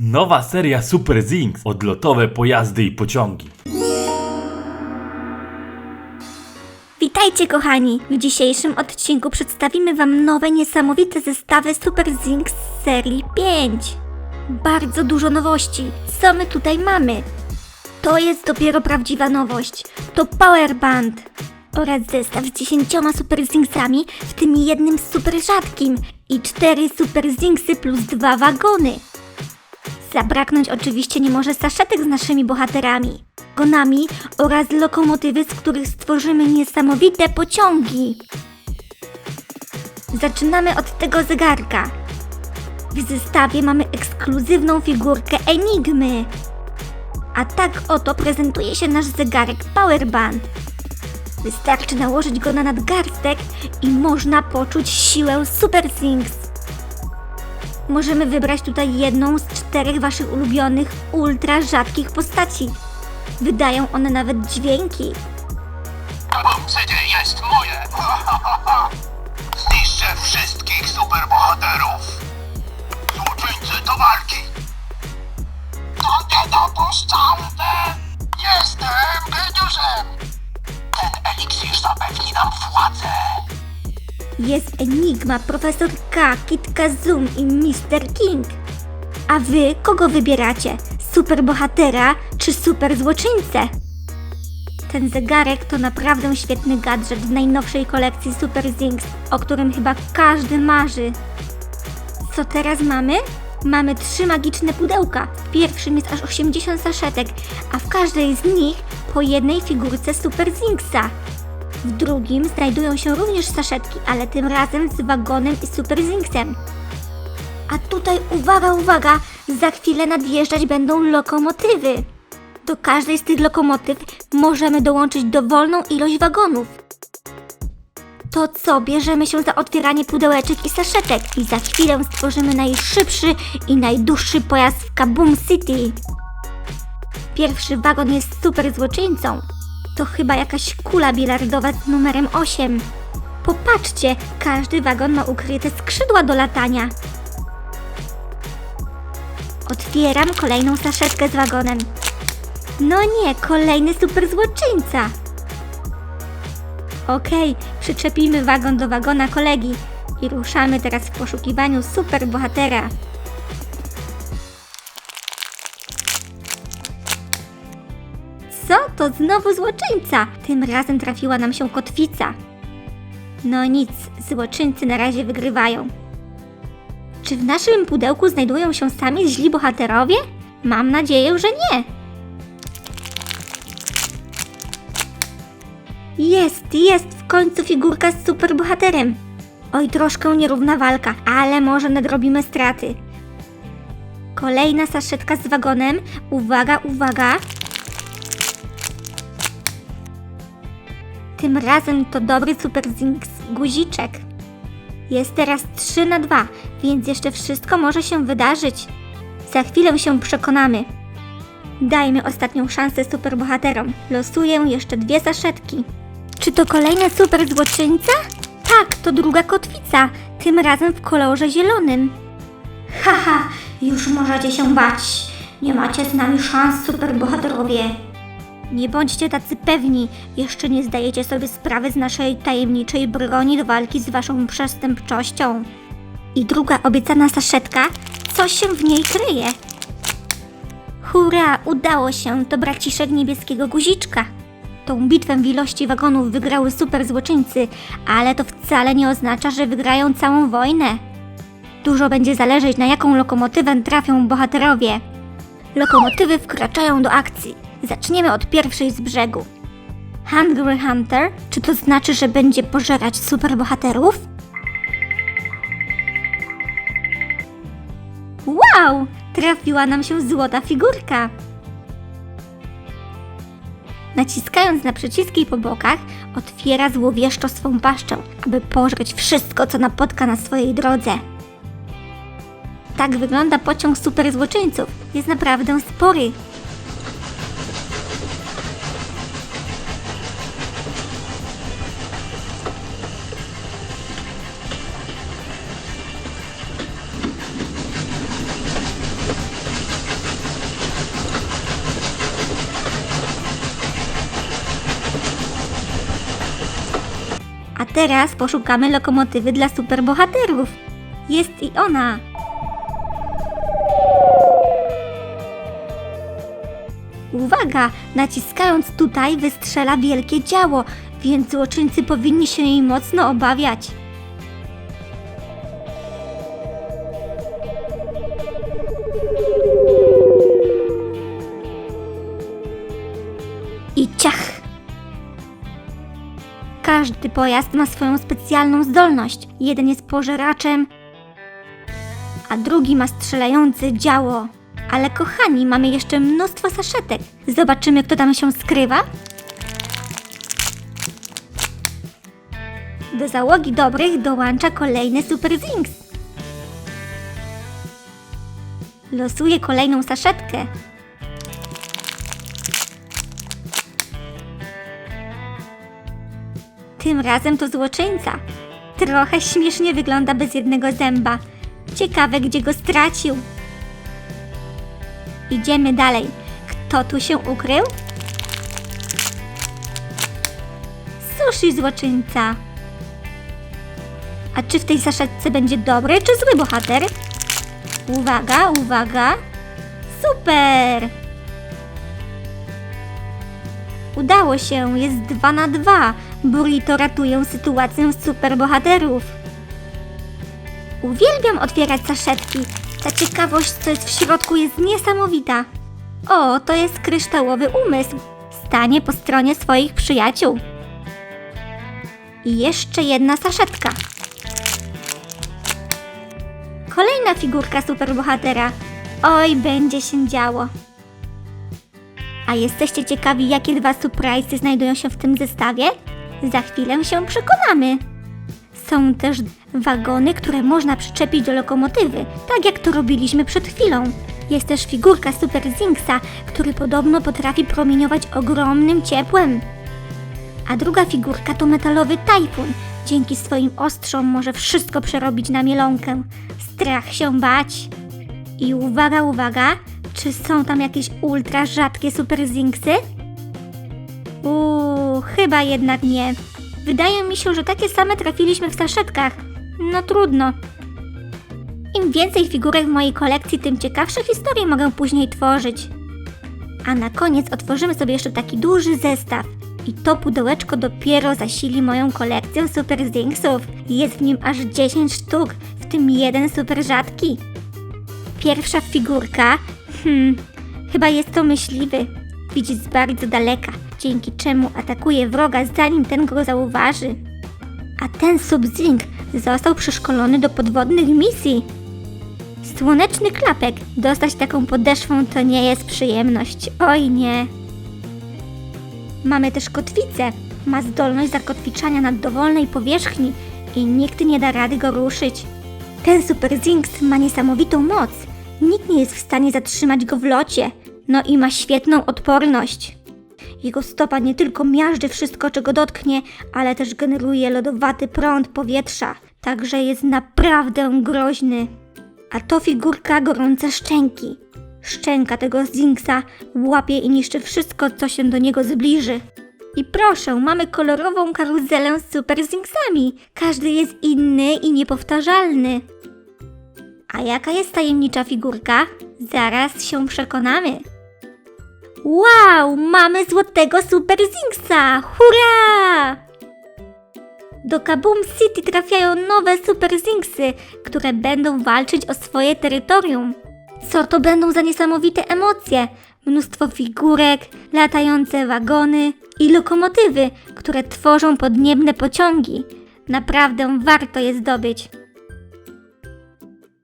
Nowa seria Super Zinx. Odlotowe pojazdy i pociągi. Witajcie kochani! W dzisiejszym odcinku przedstawimy Wam nowe, niesamowite zestawy Super Zinc z serii 5. Bardzo dużo nowości. Co my tutaj mamy? To jest dopiero prawdziwa nowość. To Powerband oraz zestaw z 10 Super Zincsami, w tym jednym super rzadkim i 4 Super Zincsy plus dwa wagony. Zabraknąć oczywiście nie może saszetek z naszymi bohaterami, gonami oraz lokomotywy, z których stworzymy niesamowite pociągi. Zaczynamy od tego zegarka. W zestawie mamy ekskluzywną figurkę Enigmy. A tak oto prezentuje się nasz zegarek Powerband. Wystarczy nałożyć go na nadgarstek i można poczuć siłę Super Things. Możemy wybrać tutaj jedną z czterech waszych ulubionych, ultra rzadkich postaci. Wydają one nawet dźwięki. Enigma, Profesor K, Zoom i Mr. King. A wy kogo wybieracie? Super bohatera czy super złoczyńcę? Ten zegarek to naprawdę świetny gadżet w najnowszej kolekcji Super Zincs, o którym chyba każdy marzy. Co teraz mamy? Mamy trzy magiczne pudełka. W pierwszym jest aż 80 saszetek, a w każdej z nich po jednej figurce Super Zinksa. W drugim znajdują się również saszetki, ale tym razem z wagonem i Super Zinksem. A tutaj uwaga, uwaga! Za chwilę nadjeżdżać będą lokomotywy. Do każdej z tych lokomotyw możemy dołączyć dowolną ilość wagonów. To co, bierzemy się za otwieranie pudełeczek i saszetek i za chwilę stworzymy najszybszy i najdłuższy pojazd w Kaboom City. Pierwszy wagon jest super złoczyńcą. To chyba jakaś kula bilardowa z numerem 8. Popatrzcie, każdy wagon ma ukryte skrzydła do latania. Otwieram kolejną saszetkę z wagonem. No nie, kolejny super złoczyńca. Okej, przyczepimy wagon do wagona kolegi i ruszamy teraz w poszukiwaniu super bohatera. Znowu złoczyńca! Tym razem trafiła nam się kotwica. No nic, złoczyńcy na razie wygrywają. Czy w naszym pudełku znajdują się sami źli bohaterowie? Mam nadzieję, że nie. Jest, jest w końcu figurka z superbohaterem. Oj, troszkę nierówna walka, ale może nadrobimy straty. Kolejna saszetka z wagonem. Uwaga, uwaga. Tym razem to dobry Super Zinks guziczek. Jest teraz 3 na 2, więc jeszcze wszystko może się wydarzyć. Za chwilę się przekonamy. Dajmy ostatnią szansę superbohaterom. Losuję jeszcze dwie saszetki. Czy to kolejny super złoczyńca? Tak, to druga kotwica, tym razem w kolorze zielonym. Haha, już możecie się bać. Nie macie z nami szans, superbohaterowie. Nie bądźcie tacy pewni, jeszcze nie zdajecie sobie sprawy z naszej tajemniczej broni do walki z waszą przestępczością. I druga obiecana saszetka, coś się w niej kryje. Hurra, udało się, to braciszek niebieskiego guziczka. Tą bitwę w ilości wagonów wygrały super złoczyńcy, ale to wcale nie oznacza, że wygrają całą wojnę. Dużo będzie zależeć na jaką lokomotywę trafią bohaterowie. Lokomotywy wkraczają do akcji. Zaczniemy od pierwszej z brzegu. Hungry Hunter? Czy to znaczy, że będzie pożerać superbohaterów? Wow! Trafiła nam się złota figurka. Naciskając na przyciski po bokach, otwiera złowieszczo swą paszczę, aby pożreć wszystko, co napotka na swojej drodze. Tak wygląda pociąg super złoczyńców. Jest naprawdę spory. Teraz poszukamy lokomotywy dla superbohaterów. Jest i ona. Uwaga! Naciskając tutaj wystrzela wielkie działo, więc złoczyńcy powinni się jej mocno obawiać. Każdy pojazd ma swoją specjalną zdolność. Jeden jest pożeraczem, a drugi ma strzelające działo. Ale kochani, mamy jeszcze mnóstwo saszetek. Zobaczymy, kto tam się skrywa. Do załogi dobrych dołącza kolejny Super Zinx. Losuję kolejną saszetkę. Tym razem to złoczyńca. Trochę śmiesznie wygląda bez jednego zęba. Ciekawe, gdzie go stracił. Idziemy dalej. Kto tu się ukrył? Sushi złoczyńca. A czy w tej saszetce będzie dobry czy zły bohater? Uwaga, uwaga. Super! Udało się, jest 2 na 2. Burrito ratują sytuację superbohaterów. Uwielbiam otwierać saszetki. Ta ciekawość, co jest w środku, jest niesamowita. O, to jest kryształowy umysł. Stanie po stronie swoich przyjaciół. I jeszcze jedna saszetka. Kolejna figurka superbohatera. Oj, będzie się działo. A jesteście ciekawi, jakie dwa surprise'y znajdują się w tym zestawie? Za chwilę się przekonamy. Są też wagony, które można przyczepić do lokomotywy, tak jak to robiliśmy przed chwilą. Jest też figurka Super Zinxa, który podobno potrafi promieniować ogromnym ciepłem. A druga figurka to metalowy tajfun. Dzięki swoim ostrzom może wszystko przerobić na mielonkę. Strach się bać. I uwaga, uwaga, czy są tam jakieś ultra rzadkie Super Zinxy? Chyba jednak nie. Wydaje mi się, że takie same trafiliśmy w saszetkach. No trudno. Im więcej figurek w mojej kolekcji, tym ciekawsze historie mogę później tworzyć. A na koniec otworzymy sobie jeszcze taki duży zestaw. I to pudełeczko dopiero zasili moją kolekcję Super Zinksów. Jest w nim aż 10 sztuk, w tym jeden super rzadki. Pierwsza figurka, hmm, chyba jest to myśliwy. Widzi z bardzo daleka, dzięki czemu atakuje wroga zanim ten go zauważy. A ten Sub-Zing został przeszkolony do podwodnych misji. Słoneczny klapek. Dostać taką podeszwą to nie jest przyjemność. Oj nie. Mamy też kotwicę. Ma zdolność zakotwiczania na dowolnej powierzchni i nikt nie da rady go ruszyć. Ten Super Zinx ma niesamowitą moc. Nikt nie jest w stanie zatrzymać go w locie. No i ma świetną odporność. Jego stopa nie tylko miażdży wszystko, czego dotknie, ale też generuje lodowaty prąd powietrza. Także jest naprawdę groźny. A to figurka gorące szczęki. Szczęka tego Zinxa łapie i niszczy wszystko, co się do niego zbliży. I proszę, mamy kolorową karuzelę z super Zinxami. Każdy jest inny i niepowtarzalny. A jaka jest tajemnicza figurka? Zaraz się przekonamy. Wow, mamy złotego Super Zinxa! Hurra! Do Kaboom City trafiają nowe Super Zinxy, które będą walczyć o swoje terytorium. Co to będą za niesamowite emocje? Mnóstwo figurek, latające wagony i lokomotywy, które tworzą podniebne pociągi. Naprawdę warto je zdobyć.